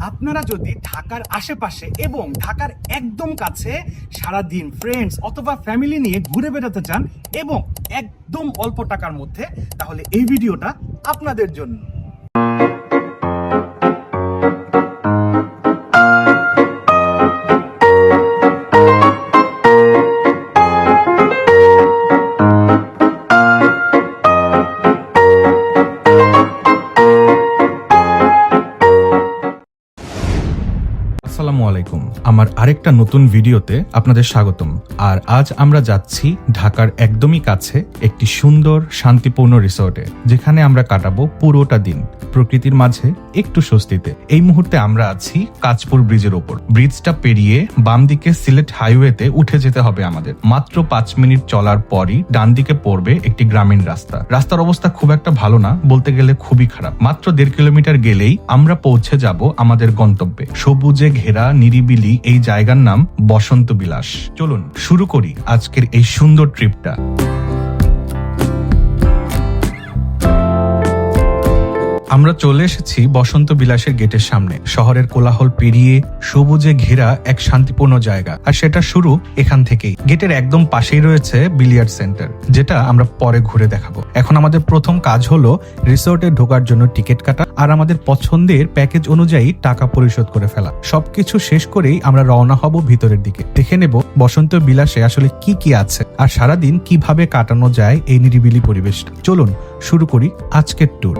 আপনারা যদি ঢাকার আশেপাশে এবং ঢাকার একদম কাছে সারা দিন ফ্রেন্ডস অথবা ফ্যামিলি নিয়ে ঘুরে বেড়াতে চান এবং একদম অল্প টাকার মধ্যে, তাহলে এই ভিডিওটা আপনাদের জন্য। আরেকটা নতুন ভিডিওতে আপনাদের স্বাগতম। আর আজ আমরা যাচ্ছি ঢাকার একদমই কাছে একটি সুন্দর, শান্তিপূর্ণ রিসোর্টে, যেখানে আমরা কাটাবো পুরোটা দিন। প্রকৃতির মাঝে একটু স্বস্তিতে। এই মুহূর্তে আমরা আছি কাঁচপুর ব্রিজের ওপর। ব্রিজটা পেরিয়ে বাম দিকে সিলেট হাইওয়েতে উঠে যেতে হবে আমাদের। মাত্র পাঁচ মিনিট চলার পরই ডান দিকে পড়বে একটি গ্রামীণ রাস্তা। রাস্তার অবস্থা খুব একটা ভালো না, বলতে গেলে খুবই খারাপ। মাত্র দেড় কিলোমিটার গেলেই আমরা পৌঁছে যাব আমাদের গন্তব্যে। সবুজে ঘেরা নিরিবিলি এই জায়গার নাম বসন্ত বিলাস। চলুন শুরু করি আজকের এই সুন্দর ট্রিপটা আমরা চলে এসেছি বসন্ত বিলাসের গেটের সামনে। শহরের কোলাহল পেরিয়ে সবুজে ঘেরা এক শান্তিপূর্ণ জায়গা। আর সেটা শুরু এখান থেকেই। গেটের একদম পাশেই রয়েছে বিলিয়ার্ড সেন্টার, যেটা আমরা পরে ঘুরে দেখাবো। এখন আমাদের প্রথম কাজ হলো রিসোর্টে ঢোকার জন্য টিকিট কাটা আর আমাদের পছন্দের প্যাকেজ অনুযায়ী টাকা পরিশোধ করে ফেলা। সবকিছু শেষ করেই আমরা রওনা হব ভিতরের দিকে। দেখে নেব বসন্ত বিলাসে আসলে কি কি আছে আর সারাদিন কীভাবে কাটানো যায় এই নিরিবিলি পরিবেশটা। চলুন শুরু করি আজকের ট্যুর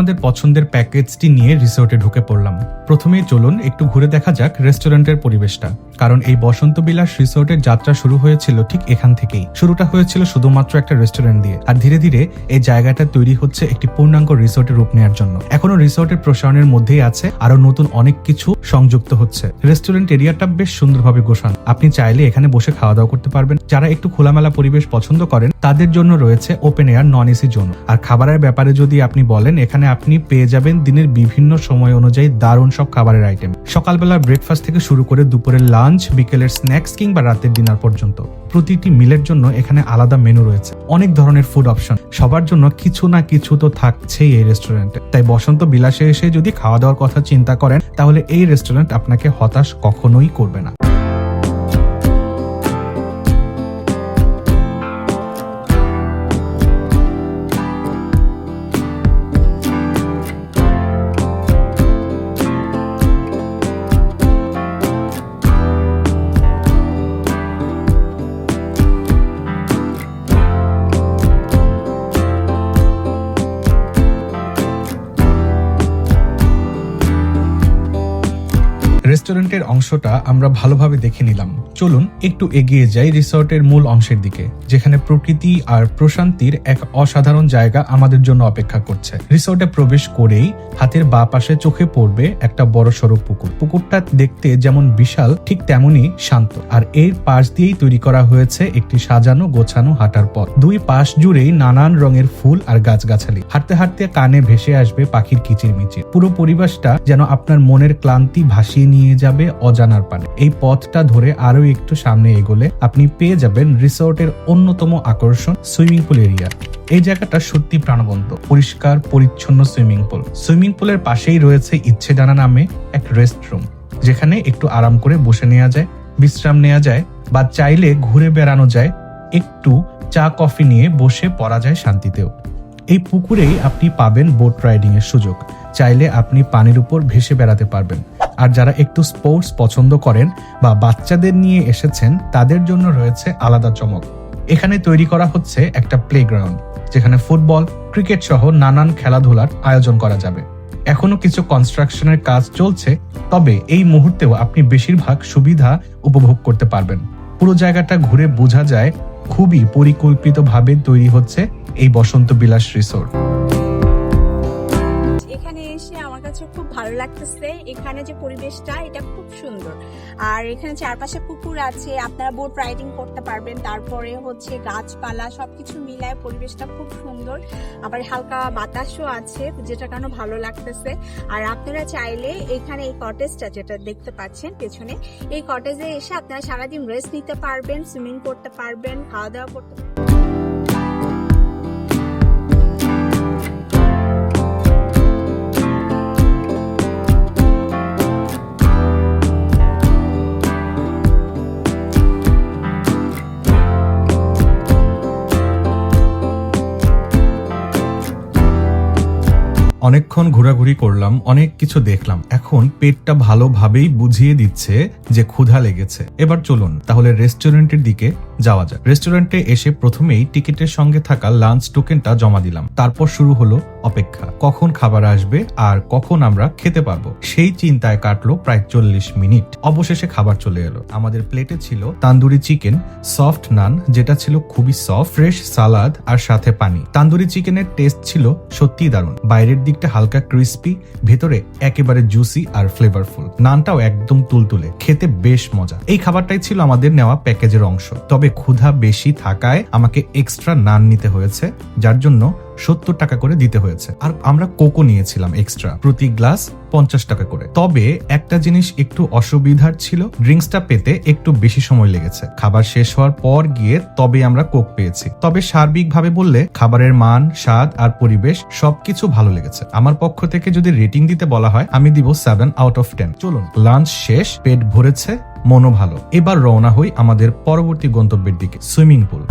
আমাদের পছন্দের প্যাকেজটি নিয়ে রিসোর্টে ঢুকে পড়লাম। প্রথমেই চলুন একটু ঘুরে দেখা যাক রেস্টুরেন্টের পরিবেশটা। কারণ এই বসন্ত বিলাস রিসোর্টের যাত্রা শুরু হয়েছিল ঠিক এখান থেকেই। শুরুটা হয়েছিল শুধুমাত্র একটা রেস্টুরেন্ট দিয়ে। আর ধীরে ধীরে এই জায়গাটা তৈরি হচ্ছে একটি পূর্ণাঙ্গ রিসোর্টের রূপ নেওয়ার জন্য। এখনও রিসোর্টের প্রসারণের মধ্যেই আছে আরও নতুন অনেক কিছু সংযুক্ত হচ্ছে। রেস্টুরেন্ট এরিয়াটা বেশ সুন্দরভাবে গোছানো। আপনি চাইলে এখানে বসে খাওয়া দাওয়া করতে পারবেন। যারা একটু খোলামেলা পরিবেশ পছন্দ করেন, তাদের জন্য রয়েছে open air non AC zone আর খাবারের ব্যাপারে যদি আপনি বলেন, এখানে আপনি পেয়ে যাবেন দিনের বিভিন্ন সময় অনুযায়ী দারুণ সব খাবারের আইটেম সকালবেলা ব্রেকফাস্ট থেকে শুরু করে দুপুরের লাঞ্চ বিকেলের স্ন্যাক্স কিংবা রাতের ডিনার পর্যন্ত। প্রতিটি মিলের জন্য এখানে আলাদা মেনু রয়েছে। অনেক ধরনের ফুড অপশন সবার জন্য কিছু না কিছু তো থাকছেই এই রেস্টুরেন্টে তাই বসন্ত বিলাসে এসে যদি খাওয়া দাওয়ার কথা চিন্তা করেন, তাহলে এই রেস্টুরেন্ট আপনাকে হতাশ কখনোই করবে না। রেস্টুরেন্টের অংশটা আমরা ভালোভাবে দেখে নিলাম। চলুন একটু এগিয়ে যাই রিসর্টের মূল অংশের দিকে, যেখানে প্রকৃতি আর প্রশান্তির এক অসাধারণ জায়গা আমাদের জন্য অপেক্ষা করছে। রিসর্টে প্রবেশ করেই হাতের বা পাশে চোখে পড়বে একটা বড় সড়ো পুকুর। পুকুরটা দেখতে যেমন বিশাল, ঠিক তেমনই শান্ত। আর এর পাশ দিয়েই তৈরি করা হয়েছে একটি সাজানো গোছানো হাঁটার পথ। দুই পাশ জুড়েই নানান রঙের ফুল আর গাছগাছালি। হাঁটতে হাঁটতে কানে ভেসে আসবে পাখির কিচিরমিচির। পুরো পরিবেশটা যেন আপনার মনের ক্লান্তি ভাসিয়ে নিয়ে যাবে অজানার পানে। এই পথটা ধরে আরও একটু সামনে এগোলে আপনি পেয়ে যাবেন রিসোর্টের অন্যতম আকর্ষণ সুইমিং পুল এরিয়া। এই জায়গাটা সত্যি প্রাণবন্ত, পরিষ্কার, পরিচ্ছন্ন সুইমিং পুল। সুইমিং পুলের পাশেই রয়েছে ইচ্ছে ডানা নামে এক রেস্ট রুম যেখানে একটু আরাম করে বসে নেওয়া যায়, বিশ্রাম নেওয়া যায় বা চাইলে ঘুরে বেড়ানো যায়, একটু চা, কফি নিয়ে বসে পড়া যায় শান্তিতেও। এই পুকুরেই আপনি পাবেন বোট রাইডিং এর সুযোগ, চাইলে আপনি পানির উপর ভেসে বেড়াতে পারবেন। আর যারা একটু স্পোর্টস পছন্দ করেন বা বাচ্চাদের নিয়ে এসেছেন, তাদের জন্য রয়েছে আলাদা চমক। এখানে তৈরি করা হচ্ছে একটা প্লেগ্রাউন্ড যেখানে ফুটবল ক্রিকেট সহ নানান খেলাধুলার আয়োজন করা যাবে। এখনও কিছু কনস্ট্রাকশনের কাজ চলছে, তবে এই মুহূর্তেও আপনি বেশিরভাগ সুবিধা উপভোগ করতে পারবেন। পুরো জায়গাটা ঘুরে বোঝা যায়, খুবই পরিকল্পিতভাবে তৈরি হচ্ছে এই বসন্ত বিলাস রিসোর্ট এখানে এসে কাছে খুব ভালো লাগতেছে। এখানে যে পরিবেশটা, এটা খুব সুন্দর। আর এখানে চারপাশে পুকুর আছে, আপনারা বোট রাইডিং করতে পারবেন। তারপরে হচ্ছে গাছপালা, সবকিছু মিলায় পরিবেশটা খুব সুন্দর। আবার হালকা বাতাসও আছে, যেটা কেন ভালো লাগতেছে। আর আপনারা চাইলে এখানে এই কটেজটা যেটা দেখতে পাচ্ছেন পেছনে, এই কটেজে এসে আপনারা সারাদিন রেস্ট নিতে পারবেন সুইমিং করতে পারবেন খাওয়া দাওয়া করতে অনেকক্ষণ ঘোরাঘুরি করলাম, অনেক কিছু দেখলাম। এখন পেটটা ভালোভাবেই বুঝিয়ে দিচ্ছে যে ক্ষুধা লেগেছে। এবার চলুন, তাহলে রেস্টুরেন্টের দিকে যাওয়া যাক। রেস্টুরেন্টে এসে প্রথমেই টিকিটের সঙ্গে থাকা লাঞ্চ টোকেনটা জমা দিলাম। তারপর শুরু হলো অপেক্ষা। কখন খাবার আসবে আর কখন আমরা খেতে পারব, সেই চিন্তায় কাটলো প্রায় চল্লিশ মিনিট। অবশেষে খাবার চলে এলো। আমাদের প্লেটে ছিল তান্দুরি চিকেন, সফট নান, যেটা ছিল খুবই সফট, ফ্রেশ সালাদ আর সাথে পানি। তান্দুরি চিকেনের টেস্ট ছিল সত্যি দারুণ। বাইরের দিকটা হালকা ক্রিস্পি, ভেতরে একেবারে জুসি আর ফ্লেভারফুল নানটাও একদম তুলতুলে, খেতে বেশ মজা। এই খাবারটাই ছিল আমাদের নেওয়া প্যাকেজের অংশ। তবে ক্ষুধা বেশি থাকায় আমাকে এক্সট্রা নান নিতে হয়েছে, যার জন্য সত্তর টাকা করে দিতে হয়েছে। আর আমরা কোকো নিয়েছিলাম এক্সট্রা প্রতি গ্লাস পঞ্চাশ টাকা করে। তবে একটা জিনিস একটু অসুবিধার ছিল ড্রিঙ্কসটা পেতে একটু বেশি সময় লেগেছে। খাবার শেষ হওয়ার পর গিয়ে তবে আমরা কোক পেয়েছি। তবে সার্বিকভাবে বললে খাবারের মান, স্বাদ আর পরিবেশ সবকিছু ভালো লেগেছে। আমার পক্ষ থেকে যদি রেটিং দিতে বলা হয়, আমি দিব সেভেন আউট অফ টেন চলুন লাঞ্চ শেষ, পেট ভরেছে মনও ভালো। এবার রওনা হই আমাদের পরবর্তী গন্তব্যের দিকে, সুইমিং পুল।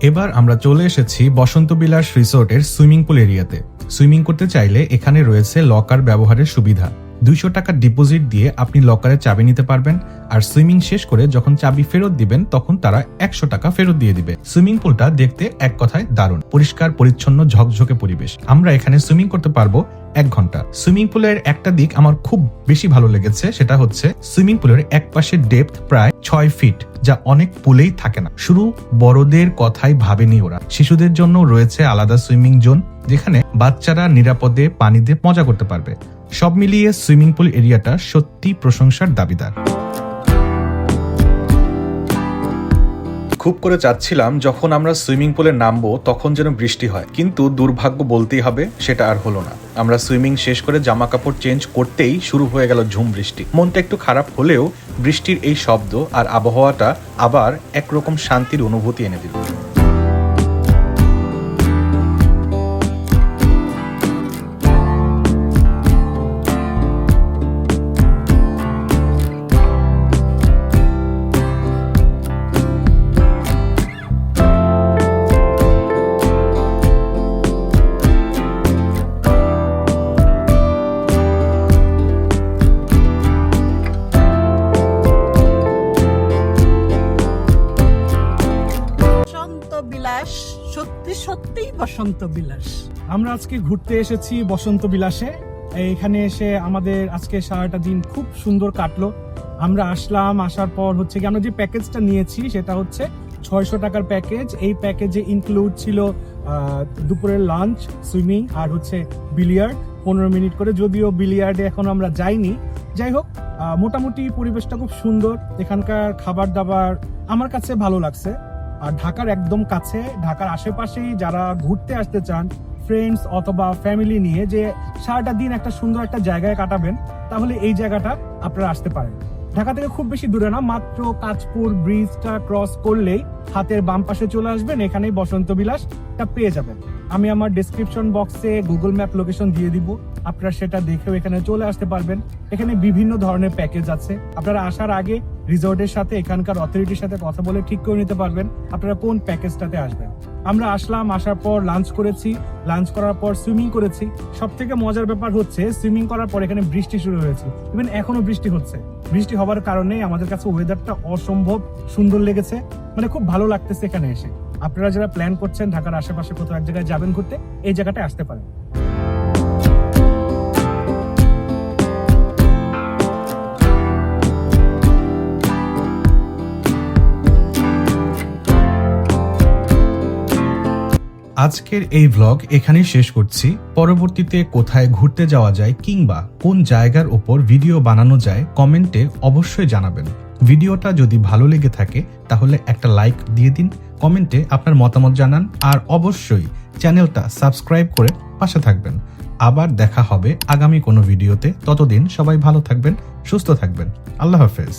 এবার আমরা চলে এসেছি বসন্ত বিলাস রিসোর্টের সুইমিং পুল এরিয়াতে। সুইমিং করতে চাইলে এখানে রয়েছে লকার ব্যবহারের সুবিধা। দুইশো টাকা ডিপোজিট দিয়ে আপনি লকারে চাবি নিতে পারবেন, আর সুইমিং শেষ করে যখন চাবি ফেরত দিবেন, তখন তারা একশো টাকা ফেরত দিয়ে দিবে। সুইমিং পুলটা দেখতে এক কথায় দারুণ, পরিষ্কার, পরিচ্ছন্ন, ঝকঝকে পরিবেশ। আমরা এখানে সুইমিং করতে পারব এক ঘণ্টা। সুইমিং পুলের একটা দিক আমার খুব বেশি ভালো লেগেছে, সেটা হচ্ছে সুইমিং পুলের এক পাশে ডেপথ প্রায় ছয় ফিট যা অনেক পুলেই থাকে না। শুরু বড়দের কথাই ভাবেনি ওরা। শিশুদের জন্য রয়েছে আলাদা সুইমিং জোন যেখানে বাচ্চারা নিরাপদে পানিতে মজা করতে পারবে। সব মিলিয়ে সুইমিং পুল এরিয়াটা সত্যি প্রশংসার দাবিদার। খুব করে চাচ্ছিলাম যখন আমরা সুইমিং পুলে নামবো তখন যেন বৃষ্টি হয়, কিন্তু দুর্ভাগ্য বলতেই হবে সেটা আর হলো না। আমরা সুইমিং শেষ করে জামা কাপড় চেঞ্জ করতেই শুরু হয়ে গেল ঝুম বৃষ্টি। মনটা একটু খারাপ হলেও বৃষ্টির এই শব্দ আর আবহাওয়াটা আবার একরকম শান্তির অনুভূতি এনে দিল। বসন্ত বিলাস। আমরা আজকে ঘুরতে এসেছি বসন্ত বিলাসে। এখানে এসে আমাদের আজকে সারাটা দিন খুব সুন্দর কাটলো। আমরা আসলাম, আসার পর হচ্ছে কি আমরা যে প্যাকেজটা নিয়েছি সেটা হচ্ছে ছয়শো টাকার প্যাকেজ। এই প্যাকেজে ইনক্লুড ছিল দুপুরের লাঞ্চ সুইমিং আর হচ্ছে বিলিয়ার্ড পনেরো মিনিট করে যদিও বিলিয়ার্ডে এখন আমরা যাইনি। যাই হোক মোটামুটি পরিবেশটা খুব সুন্দর। এখানকার খাবার দাবার আমার কাছে ভালো লাগছে। আর ঢাকার একদম কাছে, ঢাকার আশেপাশেই যারা ঘুরতে আসতে চান ফ্রেন্ডস অথবা ফ্যামিলি নিয়ে যে সারাটা দিন একটা সুন্দর একটা জায়গায় কাটাবেন, তাহলে এই জায়গাটা আপনারা আসতে পারেন। ঢাকা থেকে খুব বেশি দূরে না, মাত্র কাঁচপুর ব্রিজটা ক্রস করলেই হাতের বাম পাশে চলে আসবেন, এখানেই বসন্ত বিলাসটা পেয়ে যাবেন। আমি আমার ডেসক্রিপশন বক্সে গুগল ম্যাপ লোকেশন দিয়ে দিব। আপনারা সেটা দেখেও এখানে চলে আসতে পারবেন। এখানে বিভিন্ন ধরনের প্যাকেজ আছে। আপনারা আসার আগে রিসোর্টের সাথে, এখানকার অথরিটির সাথে কথা বলে ঠিক করে নিতে পারবেন আপনারা কোন প্যাকেজটাতে আসবেন। আমরা আসলাম, আসার পর লাঞ্চ করেছি। লাঞ্চ করার পর সুইমিং করেছি। সব থেকে মজার ব্যাপার হচ্ছে সুইমিং করার পর এখানে বৃষ্টি শুরু হয়েছে। ইভেন এখনও বৃষ্টি হচ্ছে। বৃষ্টি হওয়ার কারণে আমাদের কাছে ওয়েদারটা অসম্ভব সুন্দর লেগেছে। মানে খুব ভালো লাগতেছে এখানে এসে। আপনারা যারা প্ল্যান করছেন ঢাকার আশেপাশে কোথাও এক জায়গায় যাবেন ঘুরতে, এই জায়গাটায় আসতে পারেন। আজকের এই ভ্লগ এখানেই শেষ করছি। পরবর্তীতে কোথায় ঘুরতে যাওয়া যায় কিংবা কোন জায়গার ওপর ভিডিও বানানো যায় কমেন্টে অবশ্যই জানাবেন। ভিডিওটা যদি ভালো লেগে থাকে, তাহলে একটা লাইক দিয়ে দিন কমেন্টে আপনার মতামত জানান, আর অবশ্যই চ্যানেলটা সাবস্ক্রাইব করে পাশে থাকবেন। আবার দেখা হবে আগামী কোনো ভিডিওতে ততদিন সবাই ভালো থাকবেন, সুস্থ থাকবেন। আল্লাহ হাফেজ।